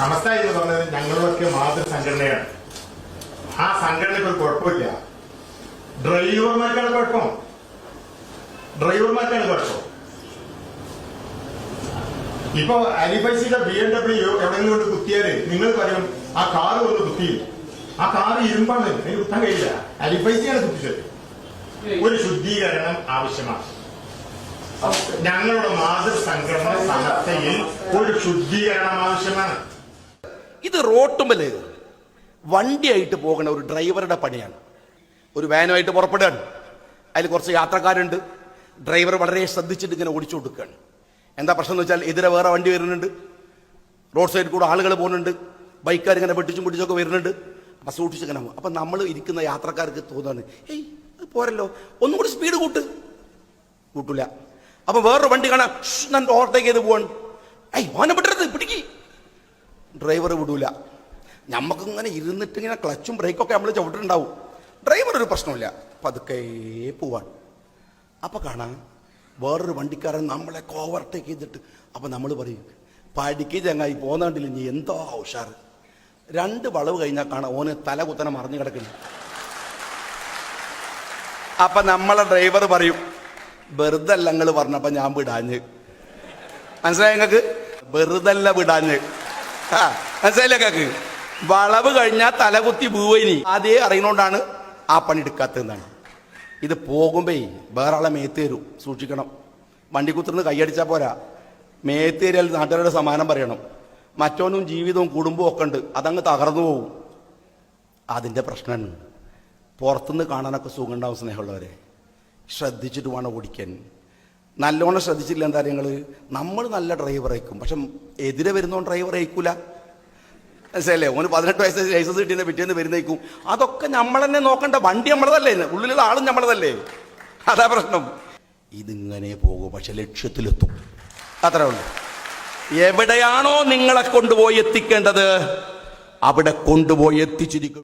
സമസ്ത എന്ന് പറഞ്ഞത് ഞങ്ങളൊക്കെ മാതൃസംഘടനയാണ് ആ സംഘടനയ്ക്ക് ഒരു കുഴപ്പമില്ല. ഡ്രൈവർമാർക്കാണ് കുഴപ്പം. ഡ്രൈവർമാർക്കാണ് കുഴപ്പം. ഇപ്പൊ അലിഫൈസിന്റെ ബി എം ഡബ്ല്യു എവിടെയെങ്കിലും കൊണ്ട് കുത്തിയാൽ നിങ്ങൾ പറയും ആ കാറ് കൊണ്ട് കുത്തി ആ കാറ് ഇരുമ്പാണ്. അതിന് കുത്താൻ കഴിയില്ല. അലിഫൈസിയാണ് കുത്തിച്ചത്. ഒരു ശുദ്ധീകരണം ആവശ്യമാണ്. ഞങ്ങളുടെ മാതൃ സംഘടന സമസ്തയിൽ ഒരു ശുദ്ധീകരണം ആവശ്യമാണ്. ഇത് റോട്ടുമ്പൽ വണ്ടിയായിട്ട് പോകണ ഒരു ഡ്രൈവറുടെ പണിയാണ്. ഒരു വാനുമായിട്ട് പുറപ്പെടുകയാണ്. അതിൽ കുറച്ച് യാത്രക്കാരുണ്ട്. ഡ്രൈവർ വളരെ ശ്രദ്ധിച്ചിട്ട് ഇങ്ങനെ ഓടിച്ചു കൊടുക്കുകയാണ്. എന്താ പ്രശ്നം എന്ന് വെച്ചാൽ എതിരെ വേറെ വണ്ടി വരുന്നുണ്ട്. റോഡ് സൈഡിൽ കൂടെ ആളുകൾ പോകുന്നുണ്ട്. ബൈക്കാർ ഇങ്ങനെ വെട്ടിച്ചും പിടിച്ചൊക്കെ വരുന്നുണ്ട്. അപ്പം സൂക്ഷിച്ച് ഇങ്ങനെ പോകും അപ്പം നമ്മൾ ഇരിക്കുന്ന യാത്രക്കാർക്ക് തോന്നാണ് ഏയ് പോരല്ലോ. ഒന്നും കൂടി സ്പീഡ് കൂട്ട്. കൂട്ടില്ല അപ്പം വേറൊരു വണ്ടി കാണാം ഓവർടേക്ക് ചെയ്ത് പോവാണ്. ഏയ് ഓനെ പിടരുത് പിടിക്ക്. ഡ്രൈവർ വിടൂല. നമുക്ക് ഇങ്ങനെ ഇരുന്നിട്ട് ഇങ്ങനെ ക്ലച്ചും ബ്രേക്കൊക്കെ നമ്മൾ ചവിട്ടിട്ടുണ്ടാവും. ഡ്രൈവർ ഒരു പ്രശ്നമില്ല പതുക്കെ പോവാണ്. അപ്പൊ കാണാം. വേറൊരു വണ്ടിക്കാരൻ നമ്മളെ ഓവർടേക്ക് ചെയ്തിട്ട് അപ്പൊ നമ്മൾ പറയും പഠിക്ക് ചങ്ങായി പോന്നാണ്ടില്ല നീ? എന്തോ ഉഷാർ രണ്ട് വളവ് കഴിഞ്ഞാൽ കാണാം ഓന് തല കുത്തനെ മറിഞ്ഞു കിടക്കുന്നു. അപ്പൊ നമ്മളെ ഡ്രൈവർ പറയും വെറുതല്ല നിങ്ങൾ പറഞ്ഞപ്പോ ഞാൻ വിടാഞ്ഞ്. മനസ്സിലായി നിങ്ങൾക്ക് വെറുതല്ല വിടാഞ്ഞ്. മനസ്സിലായില്ല വളവ് കഴിഞ്ഞാൽ തലകുത്തി വീവയിനി അതേ അറിയുന്നോണ്ടാണ് ആ പണി എടുക്കാത്തതെന്നാണ് ഇത് പോകുമ്പേ വേറെ ആളെ മേത്ത് തരും സൂക്ഷിക്കണം. വണ്ടി കുത്തിരുന്ന് കൈയടിച്ചാൽ പോരാ. മേത്ത് തരിയാൽ നാട്ടുകാരുടെ സമാനം പറയണം. മറ്റോനും ജീവിതവും കുടുംബവും ഒക്കെ ഉണ്ട് അതങ്ങ് തകർന്നു പോകും അതിന്റെ പ്രശ്നമാണ്. പുറത്തുനിന്ന് കാണാനൊക്കെ സുഖം ഉണ്ടാവും സ്നേഹമുള്ളവരെ. ശ്രദ്ധിച്ചിട്ട് വേണം ഓടിക്കാൻ. നല്ലോണം ശ്രദ്ധിച്ചില്ല എന്താ നിങ്ങൾ നമ്മൾ നല്ല ഡ്രൈവർ അയക്കും പക്ഷെ എതിരെ വരുന്നവൻ ഡ്രൈവർ അയക്കൂല മനസ്സിലല്ലേ ഓന് പതിനെട്ട് വയസ്സ് ലൈസൻസ് കിട്ടിയെന്ന് പിറ്റേന്ന് വരുന്നേക്കും. അതൊക്കെ നമ്മൾ തന്നെ നോക്കണ്ട. വണ്ടി നമ്മളതല്ലേ? ഉള്ളിലുള്ള ആളും നമ്മളതല്ലേ? അതാ പ്രശ്നം. ഇതിങ്ങനെ പോകും പക്ഷെ ലക്ഷ്യത്തിലെത്തും. അത്രേ ഉള്ളൂ. എവിടെയാണോ നിങ്ങളെ കൊണ്ടുപോയി എത്തിക്കേണ്ടത് അവിടെ കൊണ്ടുപോയി എത്തിച്ചിരിക്കും.